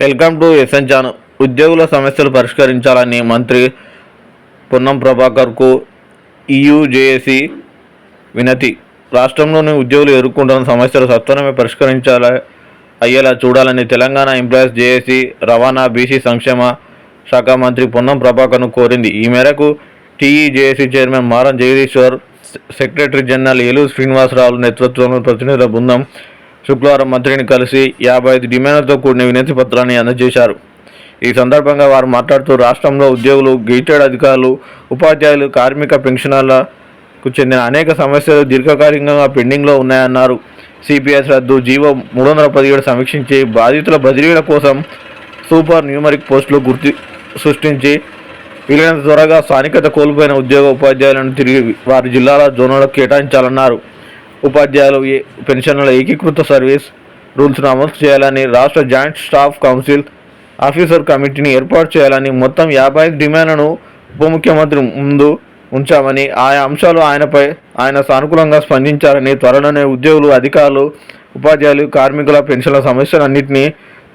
Welcome to SN channel. ఉద్యోగుల సమస్యలు పరిష్కరించాలని మంత్రి పొన్నం ప్రభాకర్కు ఈయూజేఏసీ వినతి. రాష్ట్రంలోని ఉద్యోగులు ఎదుర్కొంటున్న సమస్యలు సత్వరమే పరిష్కరించాల అయ్యేలా చూడాలని తెలంగాణ ఎంప్లాయీస్ జేఏసీ రవాణా బీసీ సంక్షేమ శాఖ మంత్రి పొన్నం ప్రభాకర్ను కోరింది. ఈ మేరకు TEJAC chairman Maram Jagadeeshwar secretary general Eluru Srinivasarao నేతృత్వంలో ప్రతినిధుల బృందం శుక్రవారం మంత్రిని కలిసి యాభై ఐదు డిమాండ్లతో కూడిన వినతి పత్రాన్ని అందజేశారు. ఈ సందర్భంగా వారు మాట్లాడుతూ రాష్ట్రంలో ఉద్యోగులు గెయిటెడ్ అధికారులు ఉపాధ్యాయులు కార్మిక పెన్షనర్లకు చెందిన అనేక సమస్యలు దీర్ఘకాలికంగా పెండింగ్లో ఉన్నాయన్నారు. సిపిఎస్ రద్దు జీవో మూడు వందల పదిహేడు సమీక్షించి బాధితుల బదిలీల కోసం సూపర్ న్యూమరిక్ పోస్టులు గుర్తి సృష్టించి వీలైనంత త్వరగా స్థానికత కోల్పోయిన ఉద్యోగ ఉపాధ్యాయులను తిరిగి వారి జిల్లాల జోన్లకు కేటాయించాలన్నారు. ఉపాధ్యాయులు ఏ- పెన్షన్ల ఏకీకృత సర్వీస్ రూల్స్ను అమలు చేయాలని రాష్ట్ర జాయింట్ స్టాఫ్ కౌన్సిల్ ఆఫీసర్ కమిటీని ఏర్పాటు చేయాలని మొత్తం యాభై డిమాండ్లను ఉప ముఖ్యమంత్రి ముందు ఉంచామని ఆయా అంశాలు ఆయనపై ఆయన సానుకూలంగా స్పందించారని త్వరలోనే ఉద్యోగులు అధికారులు ఉపాధ్యాయులు కార్మికుల పెన్షన్ల సమస్యలన్నింటినీ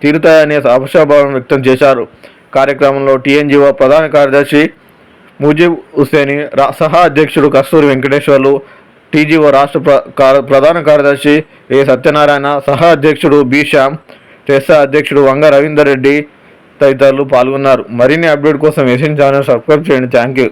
తీరుతాయని ఆశాభావం వ్యక్తం చేశారు. కార్యక్రమంలో టీఎన్జీఓ ప్రధాన కార్యదర్శి ముజీబ్ హుసేని సహా అధ్యక్షుడు కస్తూరి వెంకటేశ్వర్లు టీజీఓ రాష్ట్ర ప్ర ప్రధాన కార్యదర్శి ఏ సత్యనారాయణ సహా అధ్యక్షుడు బి శ్యామ్ టెస్సా అధ్యక్షుడు వంగ రవీందర్ రెడ్డి తదితరులు పాల్గొన్నారు. మరిన్ని అప్డేట్ కోసం ఏషియన్ ఛానల్ సబ్స్క్రైబ్ చేయండి. Thank you